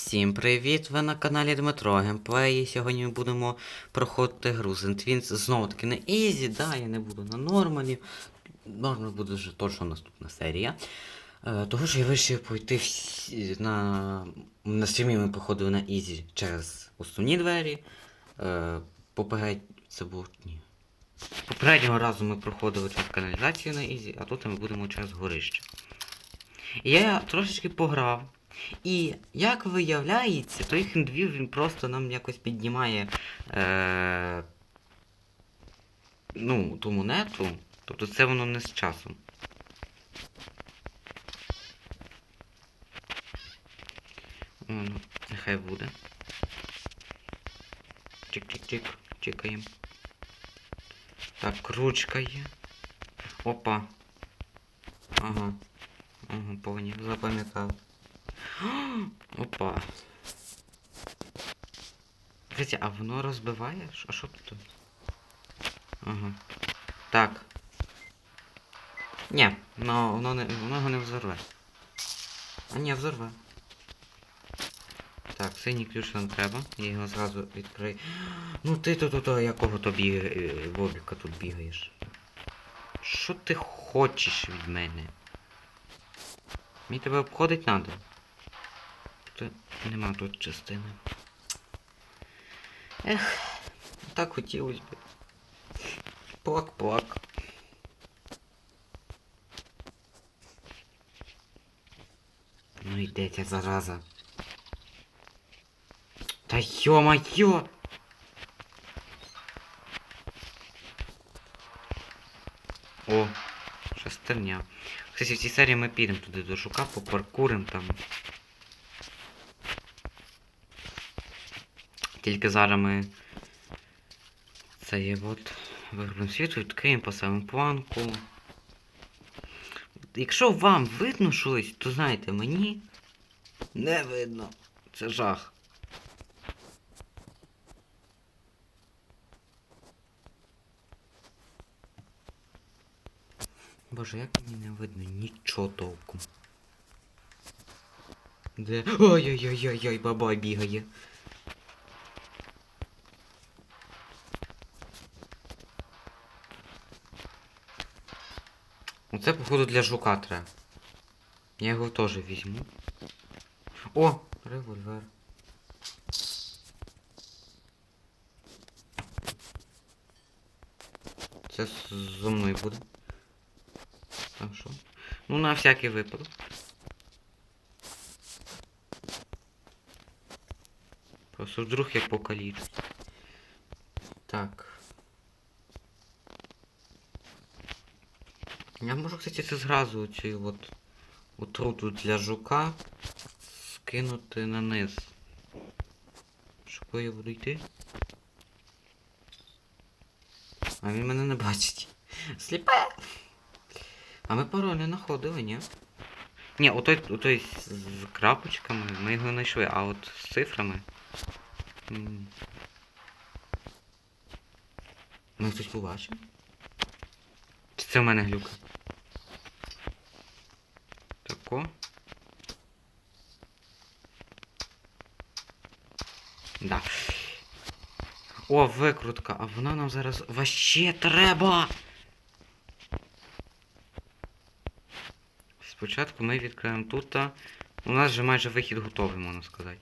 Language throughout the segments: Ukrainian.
Всім привіт! Ви на каналі Дмитро Геймплей. І Сьогодні ми будемо проходити гру The Twins. Знову таки на Ізі, да, я не буду на нормалі. Нормал буде вже точно наступна серія. Е, того ж я вирішив пойти на. На стрімі ми походили на Ізі через основні двері. Е, поперед... Це було. Ні. Попереднього разу ми проходили через каналізацію на Ізі, а тут ми будемо через горище. І я трошечки пограв. І як виявляється, той хендвів він просто нам якось піднімає е, ну, ту монету. Тобто це воно не з часом. О, ну, нехай буде. Чик-чик-чик, чекаємо. Так, ручка є. Опа. Ага. Ага, поняв, запам'ятав. Опа. Кстати, а воно розбиває? А що тут? Ага. Так. Ні, но воно не воно його не взорве. А ні, взорве. Так, синій ключ нам треба. Я його зразу відкрию. Ну ти то то то якого тобі е, Бобіка тут бігаєш? Що ти хочеш від мене? Мені тебе обходить надо. Тут нема тут частини. Ех, так хотілося б. Плак-плак. Ну йде ця зараза. Та йо-майо! О, шестерня. Кстати, в цій серії ми підемо туди до жука, попаркурим там. Тільки зараз ми це є от виробимо світу, відкриємо по самому планку. Якщо вам видно щось, то знаєте, мені не видно. Це жах. Боже, як мені не видно нічого толком. Де. Ой-ой-ой-ой-ой, бабай бігає. Оце, походу, для жука треба. Я його теж візьму. О! Револьвер. Це зо мною буде. Так що? Ну, на всякий випадок. Просто вдруг я покалічу. Так. Я можу, кстати, це зразу цю от отруту для жука скинути на низ. Коли я буду йти? А він мене не бачить. Сліпе! А ми пароль не знаходили, ні? Ні, отой, отой з, крапочками ми його знайшли, а от з цифрами. Ми хтось побачив? Чи це в мене глюка? Тако. Да. О, викрутка, а вона нам зараз ваще треба. Спочатку ми відкриємо тут. а У нас вже майже вихід готовий, можна сказати.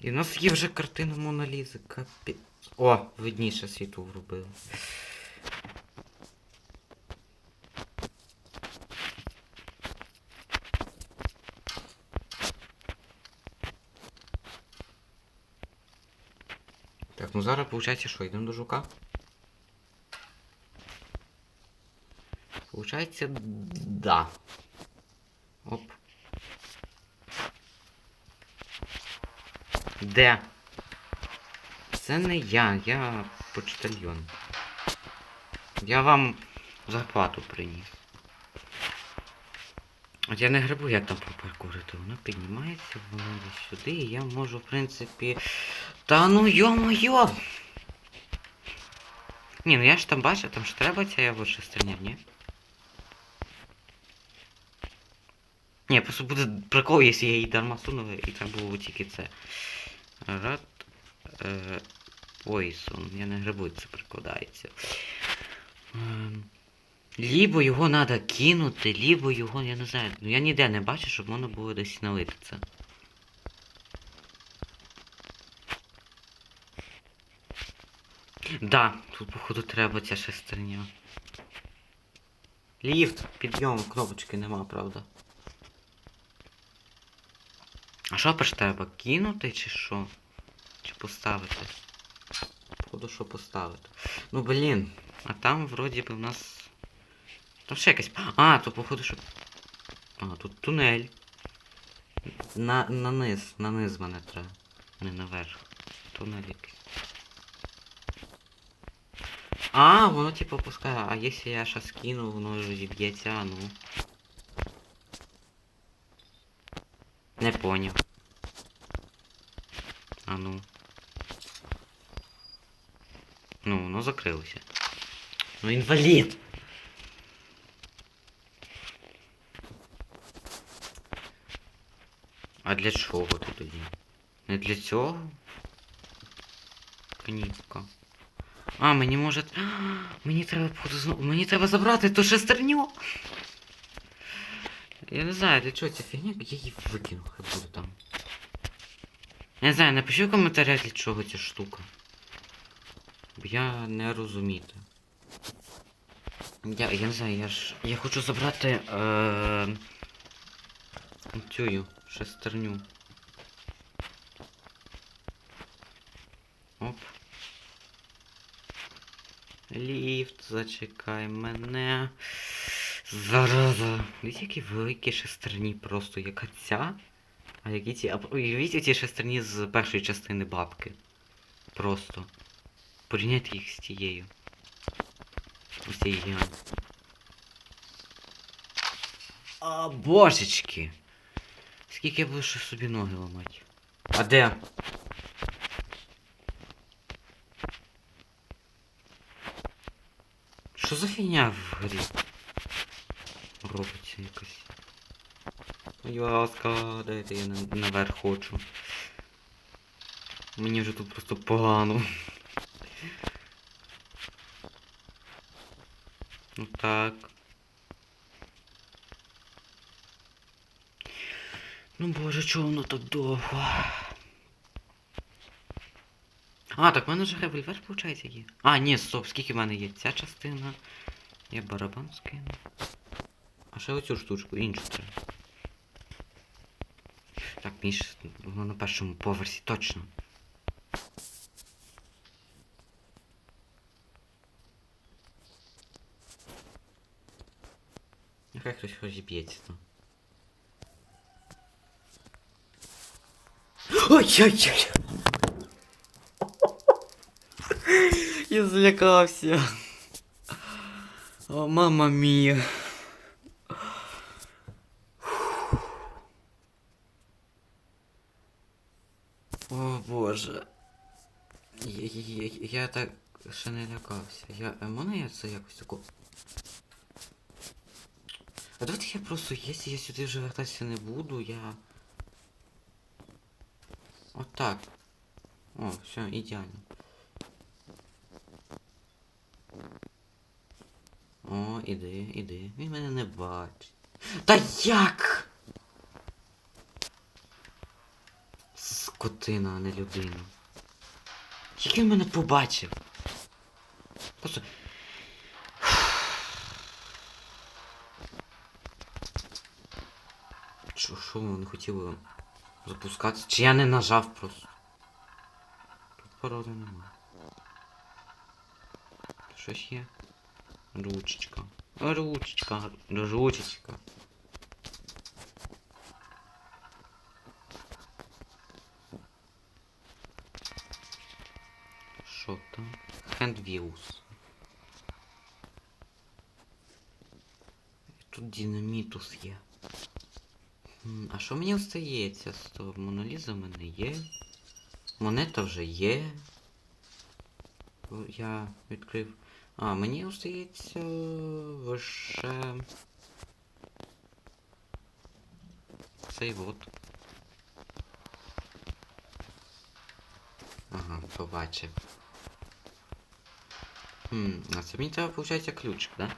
І в нас є вже картина Монолізи. Капі... О, видніше світу вробили. Так, ну зараз виходить, що йдемо до жука. Получається, да. Оп. Де? Це не я, я почтальйон. Я вам зарплату приніс. От я не грибу, як там пропаркурити. Воно піднімається, воно сюди, і я можу, в принципі. Та ну йо-моє! Ні, ну я ж там бачив, там ж треба ця його шестерня, ні? Ні, просто буде прикол, якщо я її дарма суну, і там було тільки це. Рад. Е, Пойсон. Я не грибу, це прикладається. Ем, Лібо його треба кинути, лібо його, я не знаю. Ну я ніде не бачу, щоб можна було десь налити це. Да, тут походу треба ця шестерня. Ліфт, підйом, кнопочки нема, правда. А що перш треба? Кинути чи що? Чи поставити? Походу, що поставити. Ну блін, а там вроді би в нас. Там ще якась. А, то походу, що. А, тут тунель. На, на низ, на низ мене треба. Не наверх. Тунель А, воно типу пускає. А якщо я щас кину, воно ж зіб'ється, а ну. Не поняв. А ну. Ну, воно закрилося. Ну інвалід! А для чого тут тоді? Не для цього? Кніпка. А, мені може. Мені треба знову. Мені треба забрати ту шестерню. Я не знаю, для чого ця фігня, я її викину, хай буде там. Я не знаю, напиши в коментарях для чого ця штука. Бо я не розуміти. Я, я не знаю, я ж. Я хочу забрати. Е... Цю шестерню. Оп. Ліфт, зачекай мене. Зараза. Дивіться, які великі шестерні просто. Яка ця? А які ці. А уявіть ці шестерні з першої частини бабки. Просто. Порівняйте їх з тією. Ось цією. А, божечки! Скільки я буду ще собі ноги ламати? А де? Що за фігня в грі? Робиться якась. Будь ласка, дайте я наверх хочу. Мені вже тут просто погано. Ну так. Ну боже, чого воно так довго? А, так в мене вже револьвер, виходить, є. А, ні, стоп, скільки в мене є ця частина. Я барабан скину. А ще оцю штучку, іншу треба. Так, між воно на першому поверсі, точно. Нехай хтось розіб'ється там. Ой-ой-ой! Я злякався. О, мама мія. О боже. Я, я, я так ще не лякався. Я. а Можна я це якось тако. А давайте я просто, якщо я сюди вже вертатися не буду, я. Отак. О, все, ідеально. О, іди, іди. Він мене не бачить. Та як? Скотина, а не людина. Як він мене побачив? Просто. Що, що воно не хотіло запускатися? Чи я не нажав просто? Тут пароля немає. Щось є. Ручечка. Ручечка. Ручечка. Що там? Handviews. Тут динамітус є. А що мені остається з того? Моноліза в мене є. Монета вже є. Я відкрив. А, мені остається лише. цей от. Ага, побачив. Хм, а це мені треба, виходить, ключик, да?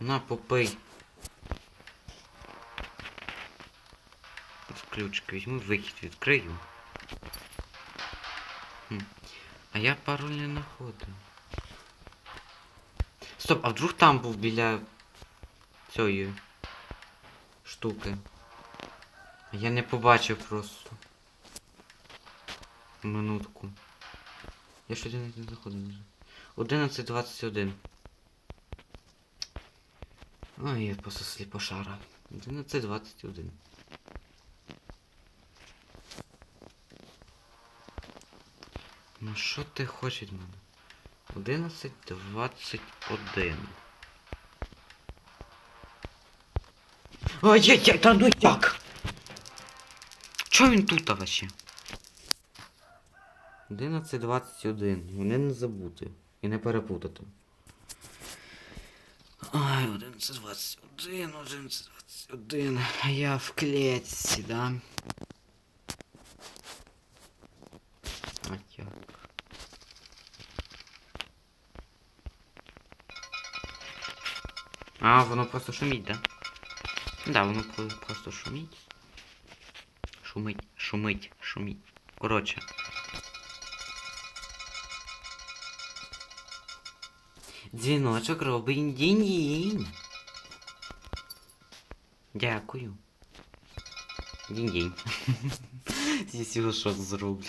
На, попий. Ключик візьму, вихід відкрию. Хм. А я пароль не знаходив. Стоп, а вдруг там був біля цієї штуки? Я не побачив просто. Минутку. Я ще навіть не заходив вже. 11.21. Ой, я просто сліпошара. 11.21. Ну що ти хочеш від мене? 11.21. Ай-яй-яй, та ну як? Чо він тут вообще? 11.21. Вони не забути. І не перепутати. Ай, 11.21, 11.21. А я в клетці, да? А як? А, воно просто шумить, да? Да, воно просто шумить. Шумить, шумить, шумить. Коротше. Дзвіночок робить дінь-дінь. Дякую. Дінь-дінь. Здесь його шок зроблю.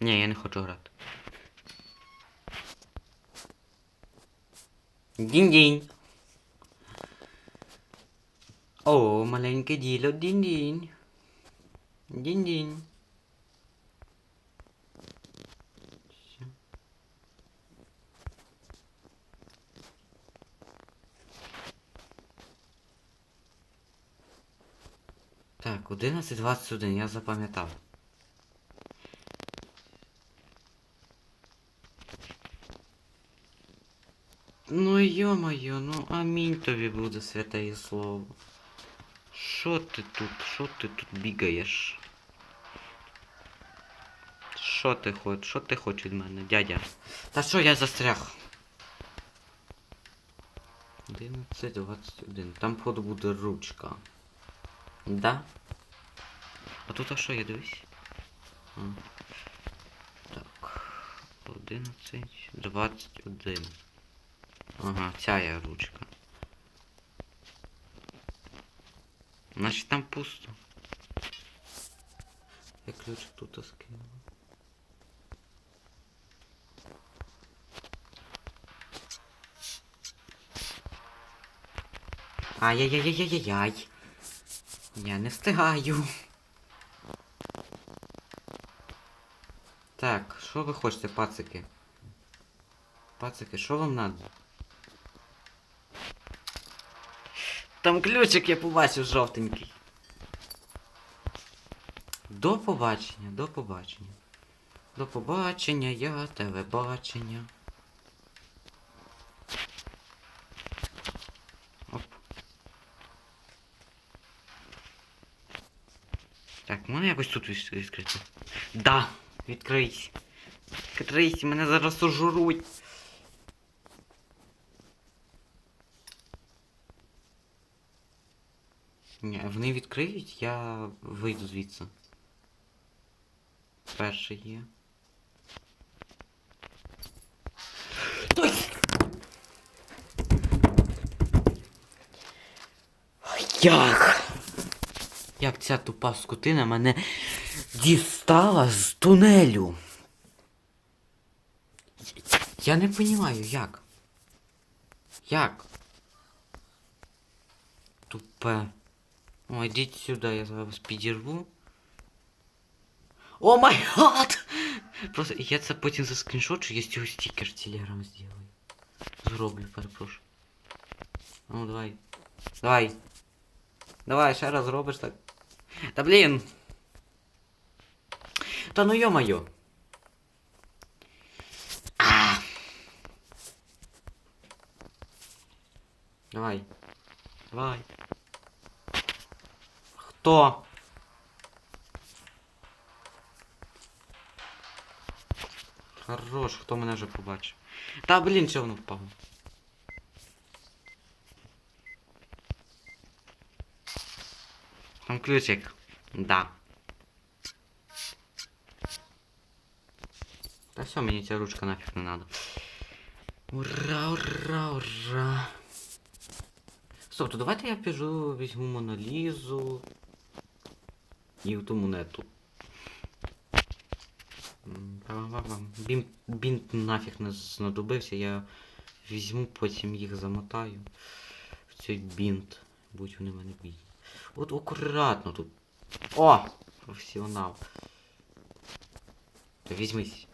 Ні, я не хочу грати. Дінь-дінь. О, маленьке діло, дінь-дінь. Дінь-дінь. Так, 11.21, я запам'ятав. Ну йо-моє, ну амінь тобі буде святає слово. Що ти тут? Що ти тут бігаєш? Що ти хочеш? Що ти хочеш від мене, дядя? Та що я застряг? 11.21. Там походу буде ручка. Да? А тут а що є, дивись? А. Так. 11.21. Ага, ця є ручка. Значить там пусто. Я ключик тут скинув. Ай-яй-яй-яй-яй-яй. Я не встигаю. Так, що ви хочете, пацики? Пацики, що вам надо? Там ключик я побачив жовтенький. До побачення, до побачення. До побачення, я телебачення. Оп. Так, можна якось тут відкрити? Да! Відкрийся. Відкрийся, мене зараз ожуруть. Ні, вони відкриють, я вийду звідси. Перший є. Як? Як ця тупа скотина мене дістала з тунелю? Я не розумію, як? Як? Тупе. О, идите сюда, я вас придержу. О май гад! Просто я це потім заскріншочу, я з цього стікер телеграм сделаю. Зроблю, перепрошую. Ну давай. Давай. Давай, ще раз зробиш так. Да блин. Та ну йо-моє. А! Давай. Давай. Хто? Хорош, хто мене вже побачив. Та блін, що воно впало. Там ключик. Да. Та все, мені ця ручка нафіг не надо. Ура, ура, ура. Стоп, то давайте я біжу, візьму Монолізу. І ту монету. Бінт, бінт нафіг не знадобився, я візьму, потім їх замотаю в цей бінт. Будь вони мене бідні. От акуратно тут. О! Професіонал. Візьмись.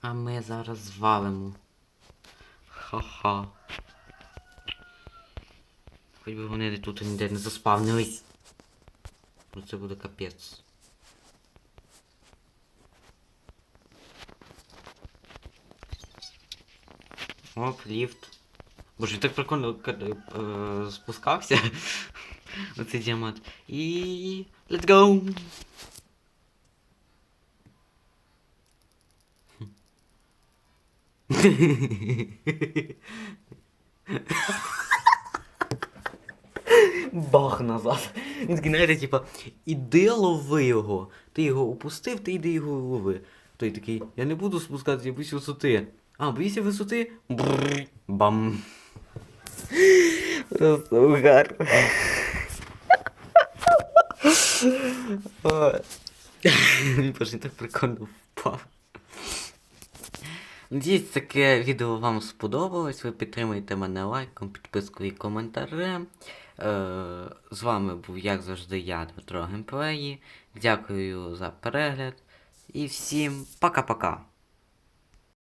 А ми зараз звалимо. Ха-ха. Хоч би вони тут ніде не заспавнились. Ну це буде капець. Оп, ліфт. Боже, він так прикольно е, спускався. Оцей діамант. І. Let's go! Бах назад. Він такий, знаєте, типа, іди лови його. Ти його опустив, ти йди його лови. Той такий, я не буду спускатися, я боюсь висоти. А, боїшся висоти? Бррр, Бам. Просто угар. Він просто так прикольно впав. Надіюсь, таке відео вам сподобалось. Ви підтримуєте мене лайком, підпискою і коментарем. Е, з вами був, як завжди, я, Дмитро Геймплеї. Дякую за перегляд. І всім пока-пока.